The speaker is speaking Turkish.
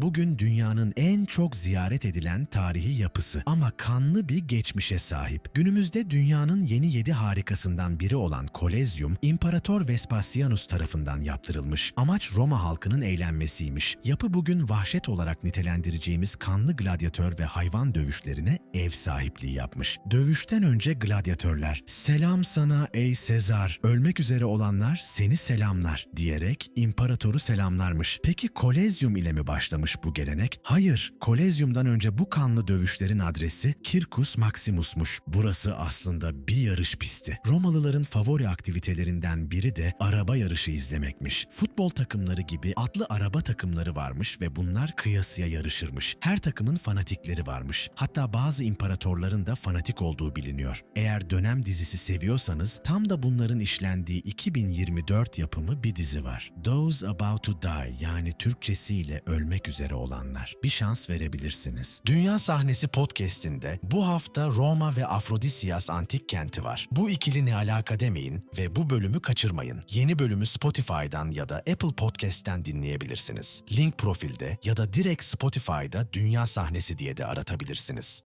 bugün dünyanın en çok ziyaret edilen tarihi yapısı ama kanlı bir geçmişe sahip. Günümüzde dünyanın yeni yedi harikasından biri olan Kolezyum, İmparator Vespasianus tarafından yaptırılmış. Amaç Roma halkının eğlenmesiymiş. Yapı bugün vahşet olarak nitelendireceğimiz kanlı gladyatör ve hayvan dövüşlerine ev sahipliği yapmış. Dövüşten önce gladyatörler, selam sana ey Sezar, ölmek üzere olanlar seni selamlar diyerek imparatoru selamlarmış. Peki Kolezyum ile mi başlamış bu gelenek? Hayır, Kolezyum'dan önce bu kanlı dövüşlerin adresi Kirkus Maximus'muş. Burası aslında bir yarış pisti. Romalıların favori aktivitelerinden biri de araba yarışı izlemekmiş. Futbol takımları gibi atlı araba takımları varmış ve bunlar kıyasıya yarışırmış. Her takımın fanatikleri varmış. Hatta bazı imparatorların da fanatik olduğu biliniyor. Eğer dönem dizisi seviyorsanız tam da bunların işlendiği 2024 yapımı bir dizi var. Those About to Die yani Türkçesiyle ölmek üzere olanlar. Bir şans verebilirsiniz. Dünya Sahnesi podcast'inde bu hafta Roma ve Afrodisias antik kenti var. Bu ikili ne alaka demeyin ve bu bölümü kaçırmayın. Yeni bölümü Spotify'dan ya da Apple Podcast'ten dinleyebilirsiniz. Link profilde ya da direkt Spotify'da Dünya Sahnesi diye de aratabilirsiniz.